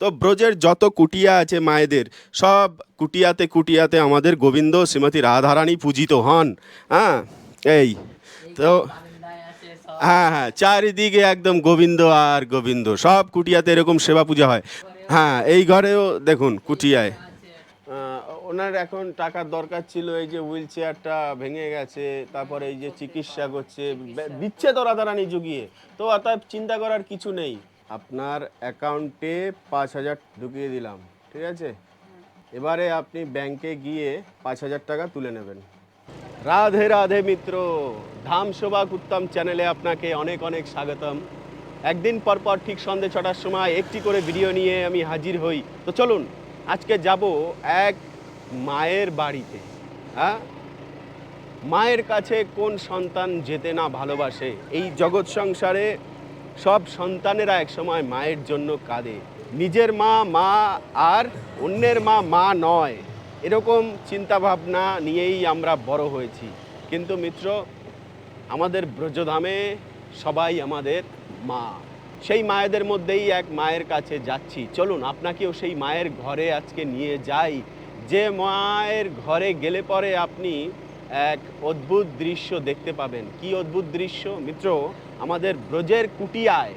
তো ব্রজের যত কুটিয়া আছে মায়েদের, সব কুটিয়াতে কুটিয়াতে আমাদের গোবিন্দ শ্রীমতী রাধারানী পূজিত হন। হ্যাঁ? এই, তো হ্যাঁ হ্যাঁ চারিদিকে একদম গোবিন্দ আর গোবিন্দ, সব কুটিয়াতে এরকম সেবা পূজা হয়। হ্যাঁ এই ঘরেও দেখুন কুটিয়ায়। ওনার এখন টাকার দরকার ছিল, এই যে হুইল চেয়ারটা ভেঙে গেছে, তারপরে এই যে চিকিৎসা করছে দিচ্ছে তো রাধারানী জুগিয়ে। তো অতএব চিন্তা করার কিছু নেই। আপনার অ্যাকাউন্টে পাঁচ হাজার ঢুকিয়ে দিলাম, ঠিক আছে? এবারে আপনি ব্যাংকে গিয়ে পাঁচ হাজার টাকা তুলে নেবেন। রাধে রাধে মিত্র, ধাম শোভাক উত্তম চ্যানেলে আপনাকে অনেক অনেক স্বাগতম। একদিন পর পর ঠিক সন্ধে ছটার সময় একটি করে ভিডিও নিয়ে আমি হাজির হই। তো চলুন, আজকে যাব এক মায়ের বাড়িতে। হ্যাঁ? মায়ের কাছে কোন সন্তান যেতে না ভালোবাসে? এই জগৎ সংসারে সব সন্তানেরা একসময় মায়ের জন্য কাঁদে। নিজের মা মা আর অন্যের মা মা নয়। এরকম চিন্তাভাবনা নিয়েই আমরা বড় হয়েছি। কিন্তু মিত্র, আমাদের ব্রজধামে সবাই আমাদের মা। সেই মায়েদের মধ্যেই এক মায়ের কাছে যাচ্ছি। চলুন, আপনাকেও সেই মায়ের ঘরে আজকে নিয়ে যাই। যে মায়ের ঘরে গেলে পরে আপনি এক অদ্ভুত দৃশ্য দেখতে পাবেন। কি অদ্ভুত দৃশ্য? মিত্র, আমাদের ব্রজের কুটিয়ায়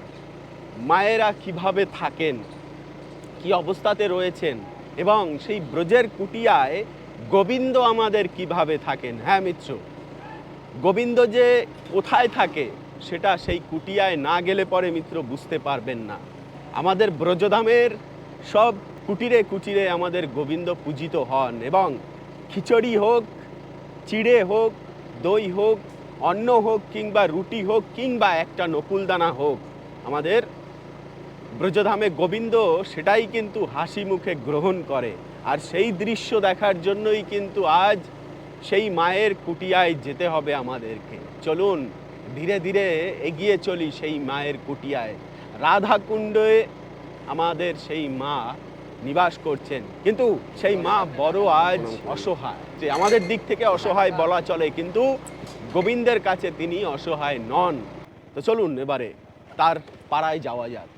মায়েরা কীভাবে থাকেন? কি অবস্থাতে রয়েছেন? এবং সেই ব্রজের কুটিয়ায় গোবিন্দ আমাদের কীভাবে থাকেন? হ্যাঁ মিত্র। গোবিন্দ যে কোথায় থাকে, সেটা সেই কুটিয়ায় না গেলে পরে মিত্র বুঝতে পারবেন না। আমাদের ব্রজধামের সব কুটিরে কুটিরে আমাদের গোবিন্দ পূজিত হন এবং খিচড়ি হোক চিড়ে হোক, দই হোক, অন্ন হোক কিংবা রুটি হোক কিংবা একটা নকুলদানা হোক, আমাদের ব্রজধামে গোবিন্দ সেটাই কিন্তু হাসি মুখে গ্রহণ করে। আর সেই দৃশ্য দেখার জন্যই কিন্তু আজ সেই মায়ের কুটিয়ায় যেতে হবে আমাদেরকে। চলুন, ধীরে ধীরে এগিয়ে চলি সেই মায়ের কুটিয়ায়। রাধাকুণ্ডে আমাদের সেই মা নিবাস করছেন। কিন্তু সেই মা বড় আজ অসহায়। যে আমাদের দিক থেকে অসহায় বলা চলে, কিন্তু গোবিন্দের কাছে তিনি অসহায় নন। তো চলুন এবারে তার পাড়ায় যাওয়া যাক।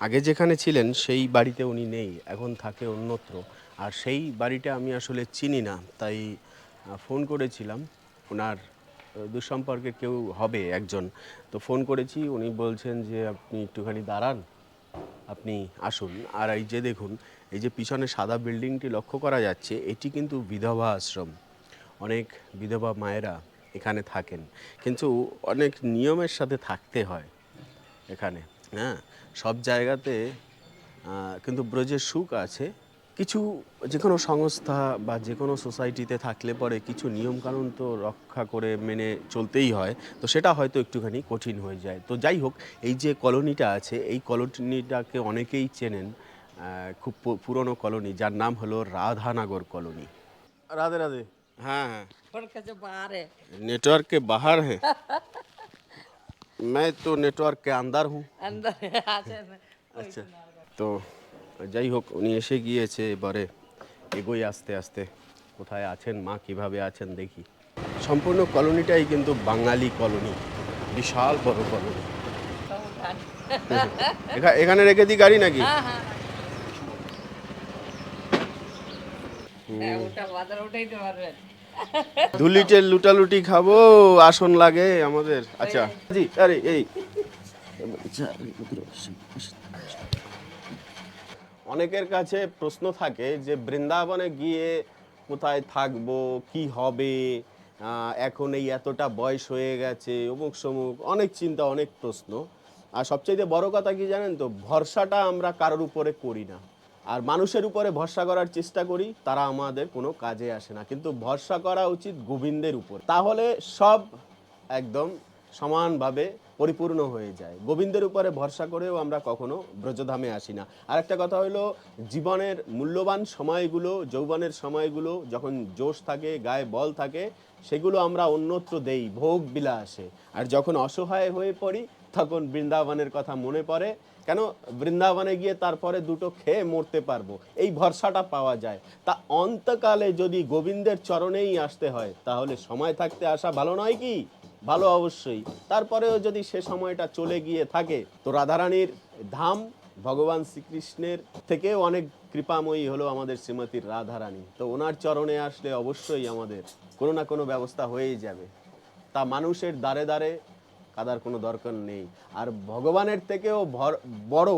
আগে যেখানে ছিলেন, সেই বাড়িতে উনি নেই, এখন থাকে অন্যত্র। আর সেই বাড়িটা আমি আসলে চিনি না, তাই ফোন করেছিলাম। ওনার দুঃসম্পর্কের কেউ হবে একজন। তো ফোন করেছি, উনি বলছেন যে, আপনি একটুখানি দাঁড়ান, আপনি আসুন। আর এই যে দেখুন এই যে পিছনে সাদা বিল্ডিংটি লক্ষ্য করা যাচ্ছে, এটি কিন্তু বিধবা আশ্রম। অনেক বিধবা মায়েরা এখানে থাকেন। কিন্তু অনেক নিয়মের সাথে থাকতে হয় এখানে হ্যাঁ? সব জায়গাতে কিন্তু ব্রজের সুখ আছে। কিছু যে কোনো সংস্থা বা যে কোনো সোসাইটিতে থাকলে পরে কিছু নিয়মকানুন তো রক্ষা করে মেনে চলতেই হয়। তো সেটা হয়তো একটুখানি কঠিন হয়ে যায়। তো যাই হোক, এই যে কলোনিটা আছে, এই কলোনিটাকে অনেকেই চেনেন। খুব পু- পুরনো কলোনি যার নাম হলো রাধানগর কলোনি রাধে রাধে হ্যাঁ হ্যাঁ फोन कैसे बाहर है नेटवर्क के बाहर है मैं तो नेटवर्क के अंदर हूँ अंदर है आते हैं আচ্ছা তো যাই হোক উনি এসে গিয়েছে এবারে এগোই আস্তে আস্তে কোথায় আছেন মা কিভাবে আছেন দেখি সম্পূর্ণ কলোনিটাই কিন্তু বাঙালি কলোনি বিশাল বড় কলোনি এখা- এখানে রেখে দিই গাড়ি নাকি हाँ হ্যাঁ, লুটালুটি খাব আসন লাগে আমাদের। আচ্ছা জি আরে এই। অনেকের কাছে প্রশ্ন থাকে যে বৃন্দাবনে গিয়ে কোথায় থাকব কি হবে? এখন এই এতটা বয়স হয়ে গেছে অমুক সমুক অনেক চিন্তা অনেক প্রশ্ন। আর সবচেয়ে বড় কথা কি জানেন তো ভরসাটা আমরা কারোর উপরে করি না। আর মানুষের উপরে ভরসা করার চেষ্টা করি, তারা আমাদের কোনো কাজে আসে না। কিন্তু ভরসা করা উচিত গোবিন্দের উপর। তাহলে সব একদম সমানভাবে পরিপূর্ণ হয়ে যায়। গোবিন্দের উপরে ভরসা করেও আমরা কখনো ব্রজধামে আসি না। আর একটা কথা হলো, জীবনের মূল্যবান সময়গুলো, যৌবনের সময়গুলো, যখন জোশ থাকে, গায়ে বল থাকে, সেগুলো আমরা অন্যত্র দেই, ভোগ বিলাসে। আর যখন অসহায় হয়ে পড়ি তখন বৃন্দাবনের কথা মনে পড়ে, কেন বৃন্দাবনে গিয়ে তারপরে দুটো খেয়ে মরতে পারব? এই ভরসাটা পাওয়া যায়। তা অন্তকালে যদি গোবিন্দের চরণেই আসতে হয়, তাহলে সময় থাকতে আসা ভালো নয় কি? ভালো অবশ্যই। তারপরেও যদি সে সময়টা চলে গিয়ে থাকে, তো রাধারানীর ধাম ভগবান শ্রীকৃষ্ণের থেকেও অনেক কৃপাময়ী হলো আমাদের শ্রীমতীর রাধারানী। তো ওনার চরণে আসলে অবশ্যই আমাদের কোনো না কোনো ব্যবস্থা হয়েই যাবে। তা মানুষের দ্বারে দ্বারে কাদার কোনো দরকার নেই। আর ভগবানের থেকেও বড়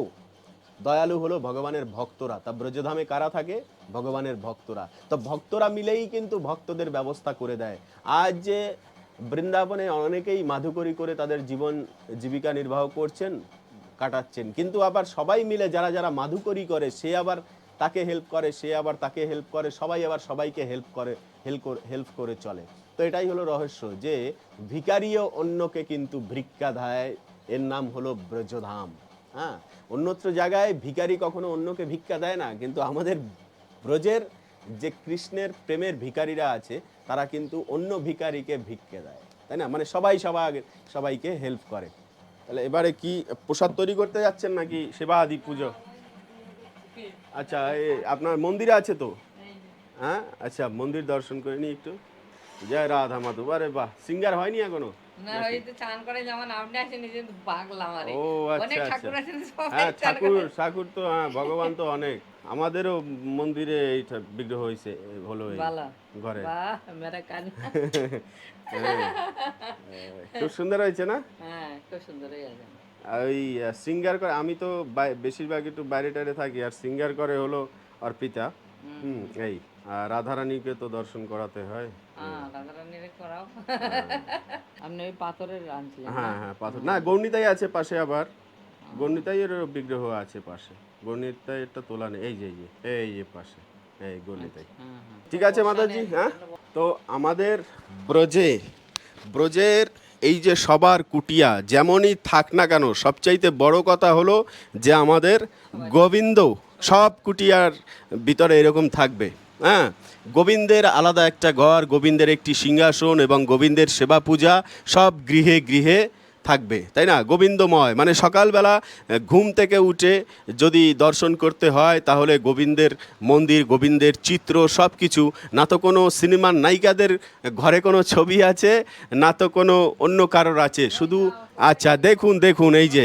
দয়ালু হলো ভগবানের ভক্তরা। তা ব্রজধামে কারা থাকে? ভগবানের ভক্তরা। তো ভক্তরা মিলেই কিন্তু ভক্তদের ব্যবস্থা করে দেয়। আজ যে বৃন্দাবনে অনেকেই মাধুকরী করে তাদের জীবন, জীবিকা নির্বাহ করছেন, কাটাচ্ছেন। কিন্তু আবার সবাই মিলে যারা যারা মাধুকরী করে, সে আবার তাকে হেল্প করে, সে আবার তাকে হেল্প করে, সবাই আবার সবাইকে হেল্প করে হেল্প হেল্প করে চলে। তো এটাই হলো রহস্য যে ভিকারিও অন্যকে কিন্তু ভিক্ষা দেয়। এর নাম হলো ব্রজধাম। হ্যাঁ অন্যত্র জায়গায় ভিখারি কখনো অন্যকে ভিক্ষা দেয় না কিন্তু আমাদের ব্রজের যে কৃষ্ণের প্রেমের ভিখারিরা আছে তারা কিন্তু অন্য ভিখারিকে ভিক্ষে দেয়। তাই না? মানে সবাই সবাই সবাইকে হেল্প করে। তাহলে এবারে কি প্রসাদ তৈরি করতে যাচ্ছেন নাকি সেবা আদি পুজো? আচ্ছা এ আপনার মন্দিরে আছে তো? হ্যাঁ। আচ্ছা মন্দির দর্শন করে নি একটু। জয় রাধা মাধব। আরে বাহ সিঙ্গার হয়নি এখনও? না ওই তো চান করে যেমন আপনি আসেন নিজে পাগলাম আরে ও আচ্ছা ঠাকুর আচ্ছা। আছেন হ্যাঁ ঠাকুর ঠাকুর তো হ্যাঁ ভগবান তো অনেক। আমাদেরও মন্দিরে এই বিগ্রহ হয়েছে হলো ভালো ঘরে। কান খুব সুন্দর হয়েছে না? হ্যাঁ খুব সুন্দর হয়ে ওই সিঙ্গার করে আমি তো বেশিরভাগ একটু বাইরে টাইরে থাকি আর সিঙ্গার করে হলো অর্পিতা। হুম। এই আর রাধারানীকে তো দর্শন করাতে হয় হ্যাঁ। আপনি ওই পাথরের আনছিলেন হ্যাঁ হ্যাঁ পাথর। না গৌরনীতাই আছে পাশে আবার। গৌরনীতাইয়ের বিগ্রহ আছে পাশে। গৌরনীতাইয়েরটা তোলা নেই। এই যে এই যে এই যে পাশে। এই হ্যাঁ হ্যাঁ। ঠিক আছে মাতাজি হ্যাঁ? তো আমাদের ব্রজে ব্রজের এই যে সবার কুটিয়া যেমনই থাক না কেন সবচাইতে বড় কথা হলো যে আমাদের গোবিন্দ সব কুটিয়ার ভিতরে এরকম থাকবে। হ্যাঁ গোবিন্দের আলাদা একটা ঘর, গোবিন্দের একটি সিংহাসন এবং গোবিন্দের সেবা পূজা সব গৃহে গৃহে থাকবে, তাই না? গোবিন্দময় মানে সকালবেলা ঘুম থেকে উঠে যদি দর্শন করতে হয়, তাহলে গোবিন্দের মন্দির, গোবিন্দের চিত্র সব কিছু না তো কোনো সিনেমার নায়িকাদের ঘরে কোনো ছবি আছে, না তো কোনো অন্য কারোর আছে, শুধু আচ্ছা দেখুন দেখুন, এই যে,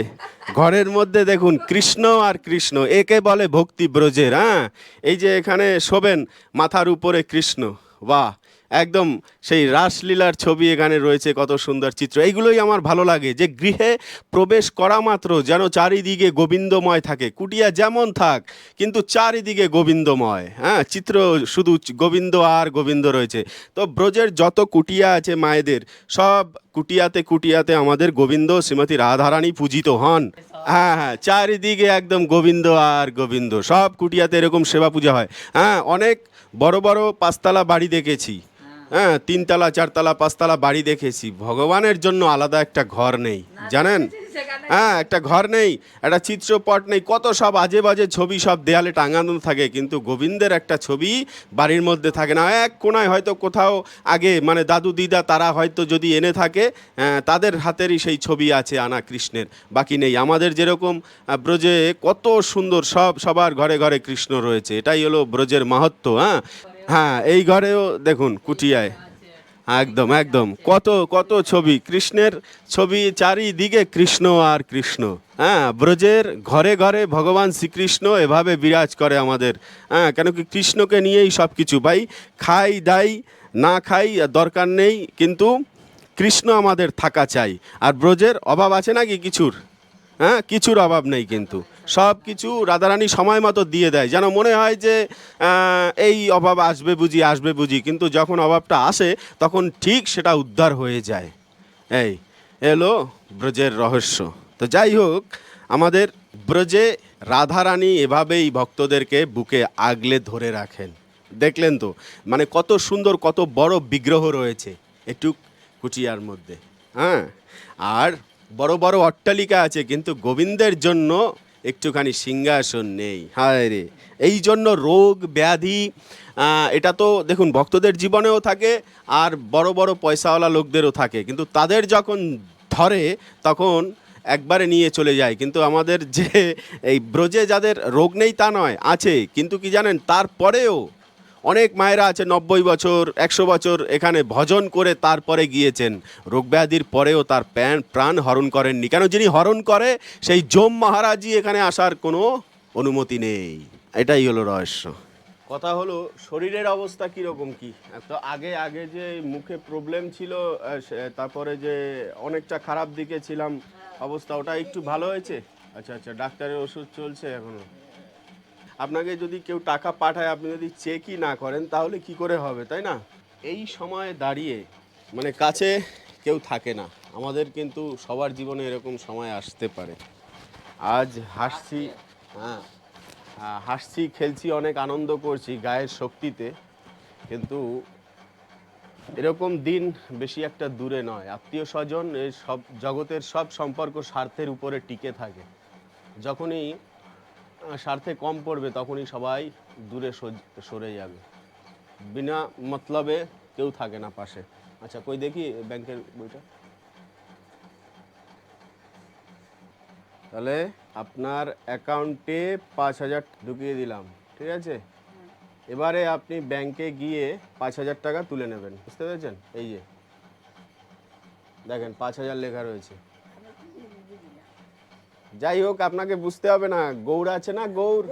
ঘরের মধ্যে দেখুন, কৃষ্ণ আর কৃষ্ণ, একে বলে ভক্তি ব্রজের হ্যাঁ? এই যে এখানে শোবেন, মাথার উপরে কৃষ্ণ, বাহ! একদম সেই রাসলীলার ছবি এখানে রয়েছে, কত সুন্দর চিত্র। এইগুলোই আমার ভালো লাগে যে গৃহে প্রবেশ করা মাত্র যেন চারিদিকে গোবিন্দময় থাকে। কুটিয়া যেমন থাক, কিন্তু চারিদিকে গোবিন্দময়। হ্যাঁ চিত্র শুধু গোবিন্দ আর গোবিন্দ রয়েছে। তো ব্রজের যত কুটিয়া আছে মায়েদের, সব কুটিয়াতে কুটিয়াতে আমাদের গোবিন্দ শ্রীমতী রাধারানী পূজিত হন। হ্যাঁ হ্যাঁ চারিদিকে একদম গোবিন্দ আর গোবিন্দ, সব কুটিয়াতে এরকম সেবা পূজা হয়। হ্যাঁ অনেক বড় বড় পাঁচতলা বাড়ি দেখেছি। হ্যাঁ তিনতলা চারতলা পাঁচতলা বাড়ি দেখেছি। ভগবানের জন্য আলাদা একটা ঘর নেই জানেন? হ্যাঁ একটা ঘর নেই একটা চিত্রপট নেই কত সব আজে বাজে ছবি সব দেয়ালে টাঙানো থাকে কিন্তু গোবিন্দের একটা ছবি বাড়ির মধ্যে থাকে না। এক কোনায় হয়তো কোথাও আগে মানে দাদু দিদা তারা হয়তো যদি এনে থাকে আহ, তাদের হাতেরই সেই ছবি আছে আনা কৃষ্ণের বাকি নেই। আমাদের যেরকম ব্রজে কত সুন্দর সব সবার ঘরে ঘরে কৃষ্ণ রয়েছে এটাই হলো ব্রজের মাহাত্ম হ্যাঁ? হ্যাঁ এই ঘরেও দেখুন কুটিয়ায়। একদম একদম। কত কত ছবি। কৃষ্ণের ছবি চারিদিকে কৃষ্ণ আর কৃষ্ণ। হ্যাঁ ব্রজের ঘরে ঘরে ভগবান শ্রীকৃষ্ণ এভাবে বিরাজ করে আমাদের। হ্যাঁ কেন কি কৃষ্ণকে নিয়েই সব কিছু ভাই, খাই, দাই, না খাই দরকার নেই, কিন্তু কৃষ্ণ আমাদের থাকা চাই। আর ব্রজের অভাব আছে নাকি কিছুর? হ্যাঁ কিছুর অভাব নেই কিন্তু। সব কিছু রাধারানী সময় মতো দিয়ে দেয়। যেন মনে হয় যে এই অভাব আসবে বুঝি আসবে বুঝি, কিন্তু যখন অভাবটা আসে, তখন ঠিক সেটা উদ্ধার হয়ে যায়। এই, এলো ব্রজের রহস্য। তো যাই হোক, আমাদের ব্রজে রাধারানী এভাবেই ভক্তদেরকে বুকে আগলে ধরে রাখেন। দেখলেন তো মানে কত সুন্দর, কত বড় বিগ্রহ রয়েছে। একটু কুটিয়ার মধ্যে হ্যাঁ? আর বড় বড় অট্টালিকা আছে, কিন্তু গোবিন্দের জন্য একটুখানি সিংহাসন নেই। হায় রে। এই জন্য রোগ, ব্যাধি এটা তো দেখুন, ভক্তদের জীবনেও থাকে আর বড় বড় পয়সাওয়ালা লোকদেরও থাকে। কিন্তু তাদের যখন ধরে, তখন একবারে নিয়ে চলে যায়। কিন্তু আমাদের যে এই ব্রজে যাদের রোগ নেই তা নয়, আছে। কিন্তু কি জানেন, তারপরেও অনেক মায়েরা আছে নব্বই বছর, একশো বছর এখানে ভজন করে তারপরে গিয়েছেন। রোগব্যাধির পরেও তার প্যান, প্রাণ হরণ করেননি। কেন যিনি হরণ করে, সেই জম মহারাজই এখানে আসার কোনো অনুমতি নেই। এটাই হলো রহস্য। কথা হলো, শরীরের অবস্থা কীরকম কি? তো আগে আগে যে মুখে প্রবলেম ছিল তারপরে যে অনেকটা খারাপ দিকে ছিলাম, অবস্থা, ওটা একটু ভালো হয়েছে? আচ্ছা আচ্ছা ডাক্তারের ওষুধ চলছে এখনও। আপনাকে যদি কেউ টাকা পাঠায়, আপনি যদি চেকই না করেন, তাহলে কি করে হবে, তাই না? এই সময়ে দাঁড়িয়ে মানে কাছে কেউ থাকে না। আমাদের কিন্তু সবার জীবনে এরকম সময় আসতে পারে। আজ হাসছি হ্যাঁ হাসছি, খেলছি, অনেক আনন্দ করছি গায়ের শক্তিতে, কিন্তু এরকম দিন বেশি একটা দূরে নয়। আত্মীয় স্বজন সব, জগতের সব সম্পর্ক স্বার্থের উপরে টিকে থাকে। যখনই স্বার্থে কম পড়বে তখনই সবাই দূরে সরে যাবে। বিনা মতলবে কেউ থাকে না পাশে। আচ্ছা কই দেখি ব্যাংকের বইটা। তাহলে আপনার অ্যাকাউন্টে পাঁচ হাজার ঢুকিয়ে দিলাম ঠিক আছে? এবারে আপনি ব্যাংকে গিয়ে পাঁচ হাজার টাকা তুলে নেবেন বুঝতে পেরেছেন? এই যে। দেখেন পাঁচ হাজার লেখা রয়েছে। যাই হোক আপনাকে বুঝতে হবে না গৌর আছে না গৌর?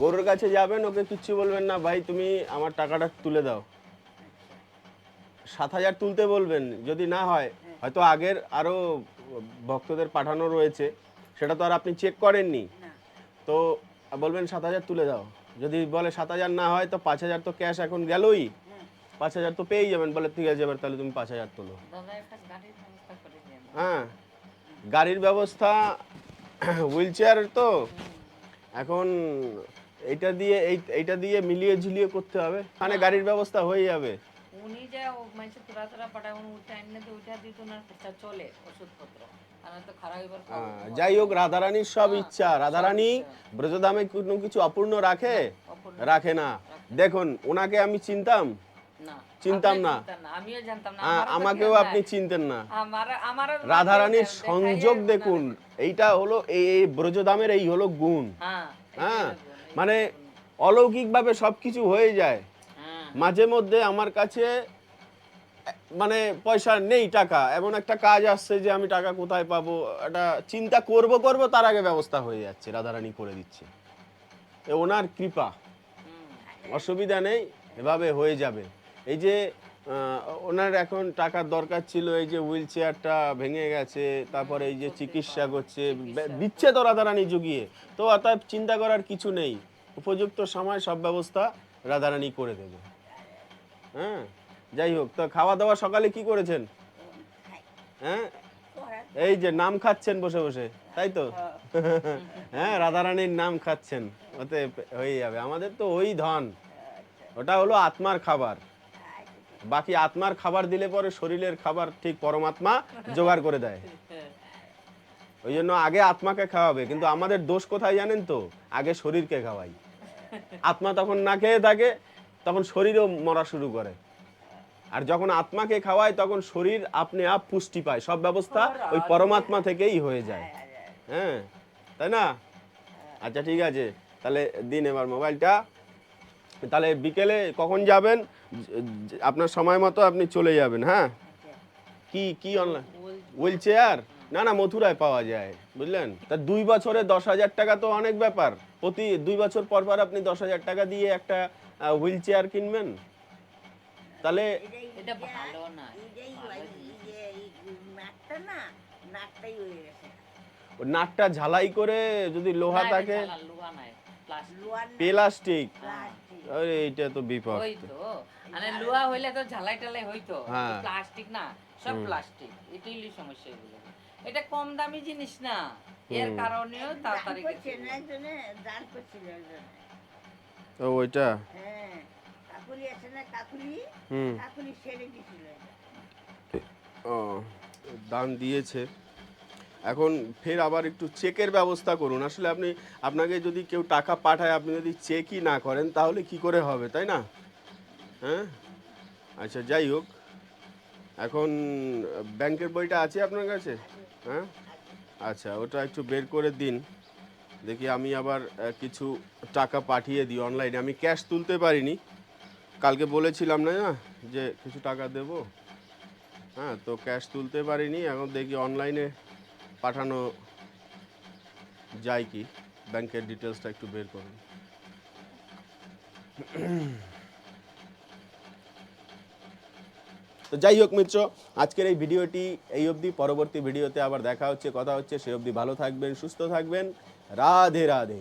গৌরের কাছে যাবেন ওকে কিচ্ছু বলবেন না। ভাই তুমি আমার টাকাটা তুলে দাও। সাত হাজার তুলতে বলবেন যদি না হয়। হয়তো আগের আরও ভক্তদের পাঠানো রয়েছে সেটা তো আর আপনি চেক করেননি। তো বলবেন সাত হাজার তুলে দাও। যদি বলে সাত হাজার না হয় তো পাঁচ হাজার তো ক্যাশ এখন গেলই। পাঁচ হাজার তো পেয়েই যাবেন। বলে ঠিক আছে এবার তাহলে তুমি পাঁচ হাজার তোলো। হ্যাঁ। গাড়ির ব্যবস্থা হুইল চেয়ার তো। এখন এইটা দিয়ে এই এইটা দিয়ে মিলিয়ে ঝুলিয়ে করতে হবে। মানে গাড়ির ব্যবস্থা হয়ে যাবে। উনি যে মানুষ তোরা তোরা পাঠায় উনি উঠে আনলে তো ওইটা দিয়ে তো ওনার চেষ্টা চলে ওষুধপত্র। যাই হোক রাধারানীর সব ইচ্ছা। রাধারানী ব্রজধামে কোনো কিছু অপূর্ণ রাখে? রাখে না। দেখুন ওনাকে আমি চিনতাম। না চিনতাম না। আমাকেও আপনি চিনতেন না। রাধারানীর সংযোগ দেখুন এইটা হলো এই ব্রজধামের এই হলো গুণ। হ্যাঁ হ্যাঁ মানে অলৌকিকভাবে সব কিছু হয়ে যায়। হ্যাঁ। মাঝে মধ্যে আমার কাছে মানে পয়সা নেই টাকা এমন একটা কাজ আসছে যে আমি টাকা কোথায় পাবো একটা চিন্তা করব করব তার আগে ব্যবস্থা হয়ে যাচ্ছে রাধারানী করে দিচ্ছে। এ ওনার কৃপা। অসুবিধা নেই এভাবে হয়ে যাবে। এই যে ওনার এখন টাকার দরকার ছিল এই যে হুইল চেয়ারটা ভেঙে গেছে তারপরে এই যে চিকিৎসা করছে দিচ্ছে তো রাধারানী জুগিয়ে। তো অতএব চিন্তা করার কিছু নেই। উপযুক্ত সময় সব ব্যবস্থা রাধারানী করে দেবে। হ্যাঁ? যাই হোক তো খাওয়া দাওয়া সকালে কি করেছেন? হ্যাঁ? এই যে নাম খাচ্ছেন বসে বসে তাই তো? হ্যাঁ। রাধারানীর নাম খাচ্ছেন ওতে হয়ে যাবে। আমাদের তো ওই ধন ওটা হলো আত্মার খাবার। বাকি আত্মার খাবার দিলে পরে শরীরের খাবার ঠিক পরমাত্মা জোগাড় করে দেয়। ওই জন্য আগে আত্মাকে খাওয়াবে কিন্তু আমাদের দোষ কোথায় জানেন তো? আগে শরীরকে খাওয়াই। আত্মা তখন না খেয়ে থাকে তখন শরীরও মরা শুরু করে। আর যখন আত্মাকে খাওয়ায় তখন শরীর আপনি আপ পুষ্টি পায়। সব ব্যবস্থা ওই পরমাত্মা থেকেই হয়ে যায়। হ্যাঁ তাই না? আচ্ছা ঠিক আছে। তাহলে দিন এবার মোবাইলটা। তাহলে বিকেলে কখন যাবেন? আপনার সময় মতো আপনি চলে যাবেন হ্যাঁ? কি কি অনলাইন হুইল চেয়ার না না মথুরায় পাওয়া যায় বুঝলেন? তা দুই বছরে দশ হাজার টাকা তো অনেক ব্যাপার। প্রতি দুই বছর পর পর আপনি দশ হাজার টাকা দিয়ে একটা হুইল চেয়ার কিনবেন। তাহলে নাটটা ঝালাই করে যদি লোহা থাকে প্লাস্টিক এইটা তো বিপদ মানে লুয়া হইলে তো ঝালাই টালাই হইতো হ্যাঁ। প্লাস্টিক না সব প্লাস্টিক এটাই হলো সমস্যা এগুলো। এটা কম দামি জিনিস না এর কারণেও তাড়াতাড়ি তো ওইটা? হ্যাঁ কাকুলি আছে না কাকুলি? কাকুলি সেরে দিছিল ও দান দিয়েছে। এখন ফের আবার একটু চেকের ব্যবস্থা করুন। আসলে আপনি আপনাকে যদি কেউ টাকা পাঠায় আপনি যদি চেকই না করেন তাহলে কি করে হবে তাই না? হ্যাঁ? আচ্ছা যাই হোক। এখন, ব্যাংকের বইটা আছে আপনার কাছে? হ্যাঁ? আচ্ছা ওটা একটু বের করে দিন। দেখি আমি আবার কিছু টাকা পাঠিয়ে দিই অনলাইনে। আমি ক্যাশ তুলতে পারিনি। কালকে বলেছিলাম না, যে কিছু টাকা দেব। হ্যাঁ তো ক্যাশ তুলতে পারিনি। এখন দেখি অনলাইনে পাঠানো যায় কি? ব্যাংকের ডিটেলসটা একটু বের করুন। তো যাই হোক মিত্র, আজকের এই ভিডিওটি এই অবধি। পরবর্তী ভিডিওতে আবার দেখা হচ্ছে, কথা হচ্ছে। সে অবধি ভালো থাকবেন, সুস্থ থাকবেন। রাধে রাধে।